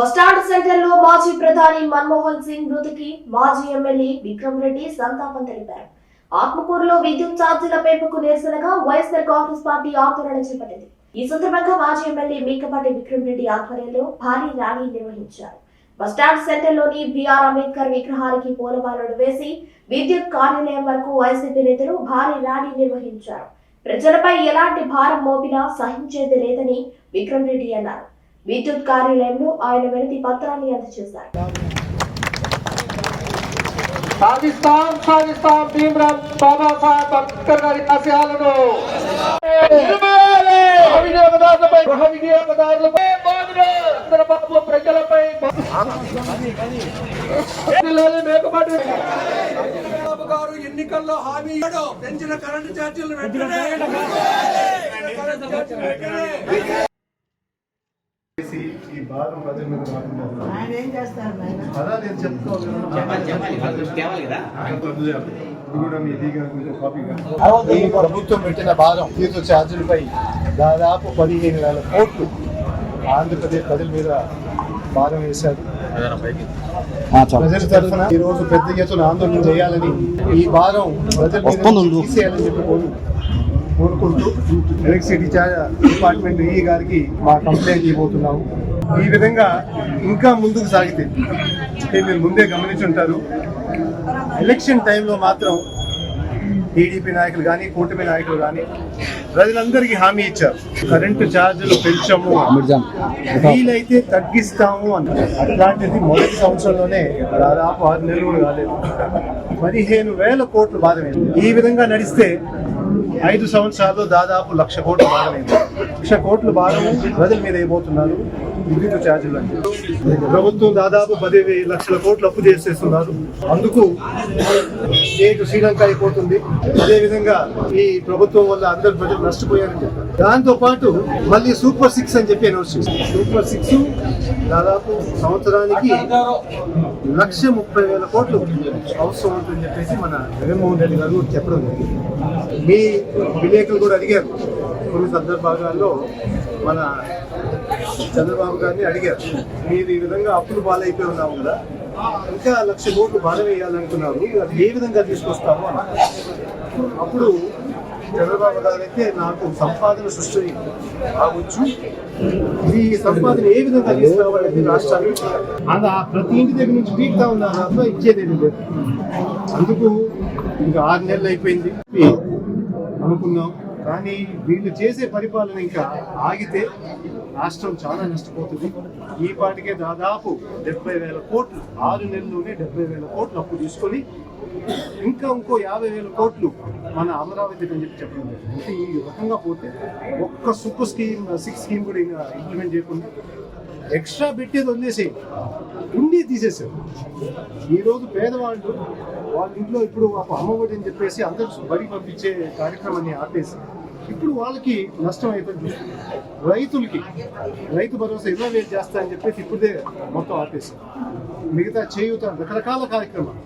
Bus stand సెంటర్లో మాజీ ప్రధాని మన్మోహన్ సింగ్ మృతికి మాజీ ఎమ్మెల్యే విక్రమ్ రెడ్డి సంతాపం తెలిపారు. ఆత్మకూరులో విద్యుత్ ఛార్జీల పెంపుకు నిరసనగా వైఎస్ఆర్ కాంగ్రెస్ పార్టీ ఆందోళన చేపట్టింది. ఈ సందర్భంగా మాజీ ఎమ్మెల్యే మేకపాటి విక్రమ్ రెడ్డి ఆధ్వర్యంలో భారీ ర్యాలీ నిర్వహించారు. బస్టాండ్ సెంటర్లోని బిఆర్ అంబేద్కర్ విగ్రహానికి పూలమాలలు వేసి విద్యుత్ కార్యాలయం వరకు వైసీపీ నేతలు భారీ ర్యాలీ నిర్వహించారు. ప్రజలపై ఎలాంటి భారం మోపినా సహించేది లేదని విక్రమ్ రెడ్డి అన్నారు. విద్యుత్ కార్యాలయంలో ఆయన వినతి పత్రాన్ని అందజేశారు. సాధిస్తాం సాధిస్తాం భీమరామ్ బాబాసాహెబ్ అంబేద్కర్ గారి ఆశయాలను. గృహ వినియోగదారులపై గృహ వినియోగదారులపై బాధలు చంద్రబాబు ప్రజలపై మేకపాటి గారు ఎన్నికల్లో హామీ ఇవ్వడు. పెంచిన కరెంటు ఛార్జీలు వెంటనే. కరెంటు ఛార్జీలు వెంటనే. చేసి ఈ ప్రజల మీద రాకుండా అలా నేను ప్రభుత్వం పెట్టిన భారం విద్యుత్ ఛార్జీలపై దాదాపు పదిహేను వేల కోట్లు ఆంధ్రప్రదేశ్ ప్రజల మీద భారం వేశారు. ప్రజల తరఫున ఈ రోజు పెద్ద ఎత్తున ఆందోళన చేయాలని ఈ భారం ప్రజల మీద తీసేయాలని చెప్పి కోరుకుంటూ ఎలక్ట్రిసిటీ డిపార్ట్మెంట్ ఈ గారికి మా కంప్లైంట్ ఇవ్వబోతున్నాము. ఈ విధంగా ఇంకా ముందుకు సాగితే అంటే మీరు ముందే గమనించుంటారు ఎలక్షన్ టైంలో మాత్రం టీడీపీ నాయకులు కానీ కూటమి నాయకులు కానీ ప్రజలందరికీ హామీ ఇచ్చారు. కరెంటు ఛార్జీలు పెంచము వీలైతే తగ్గిస్తాము అని. అట్లాంటిది మొదటి సంవత్సరంలోనే దాదాపు ఆరు నెలలు కాలేదు. పదిహేను వేల కోట్లు భారమైంది ఈ విధంగా నడిస్తే ఐదు సంవత్సరాలు దాదాపు లక్ష కోట్లు భారమైంది లక్ష కోట్లు భారం ప్రజల మీద అయిపోతున్నారు విద్యుత్ ఛార్జీలు ప్రభుత్వం దాదాపు పది లక్షల కోట్లు అప్పు చేసేస్తున్నారు. అందుకు స్టేట్ శ్రీలంక అయిపోతుంది. అదేవిధంగా ఈ ప్రభుత్వం వల్ల అందరు ప్రజలు నష్టపోయారని చెప్పారు. దాంతో పాటు మళ్ళీ సూపర్ సిక్స్ అని చెప్పి అనౌన్స్ చేశారు. సూపర్ సిక్స్ దాదాపు సంవత్సరానికి లక్ష ముప్పై వేల కోట్లు అవసరం ఉంటుందని చెప్పేసి మన జగన్మోహన్ రెడ్డి గారు చెప్పడం జరిగింది. మీ విలేకరులు కూడా అడిగారు. కొన్ని సందర్భాల్లో మన చంద్రబాబు గారిని అడిగారు. మీరు ఈ విధంగా అప్పులు పాలైపోయి ఉన్నాము కదా ఇంకా లక్ష కోట్లు బాధ వేయాలనుకున్నారు అది ఏ విధంగా తీసుకొస్తాము అన్నారు. అప్పుడు చంద్రబాబు గారు అయితే నాకు సంపాదన సృష్టి కావచ్చు. ఈ సంపాదన ఏ విధంగా తీసుకురావాలనేది రాష్ట్రాలు అది ప్రతి ఇంటి దగ్గర నుంచి పీక్తా ఉన్నారు తప్ప ఇచ్చేది లేదు. అందుకు ఇంకా ఆరు నెలలు అయిపోయింది. అనుకున్నాం. కానీ వీళ్ళు చేసే పరిపాలన ఇంకా ఆగితే రాష్ట్రం చాలా నష్టపోతుంది. ఈ పాటికే దాదాపు డెబ్బై వేల కోట్లు ఆరు నెలల్లోనే డెబ్బై వేల కోట్లు అప్పు తీసుకొని ఇంకా ఇంకో యాభై వేల కోట్లు మన అమరావతి అని చెప్పి చెప్పడం అంటే ఈ రకంగా పోతే ఒక్క సూపర్ స్కీమ్ సిక్స్ స్కీమ్ కూడా ఇంకా ఇంప్లిమెంట్ చేయకుండా ఎక్స్ట్రా పెట్టేది వదిలేసి ఉండి తీసేసారు ఈరోజు పేదవాళ్ళు వాళ్ళ ఇంట్లో ఇప్పుడు ఒక అమ్మఒడి అని చెప్పేసి అందరూ బడి పంపించే కార్యక్రమాన్ని ఆపేసి ఇప్పుడు వాళ్ళకి నష్టం అవుతుంది రైతులకి రైతు భరోసా ఇరవై వేలు చేస్తా అని చెప్పేసి ఇప్పుడే మొత్తం ఆపేసి మిగతా చేయూత రకరకాల కార్యక్రమాలు.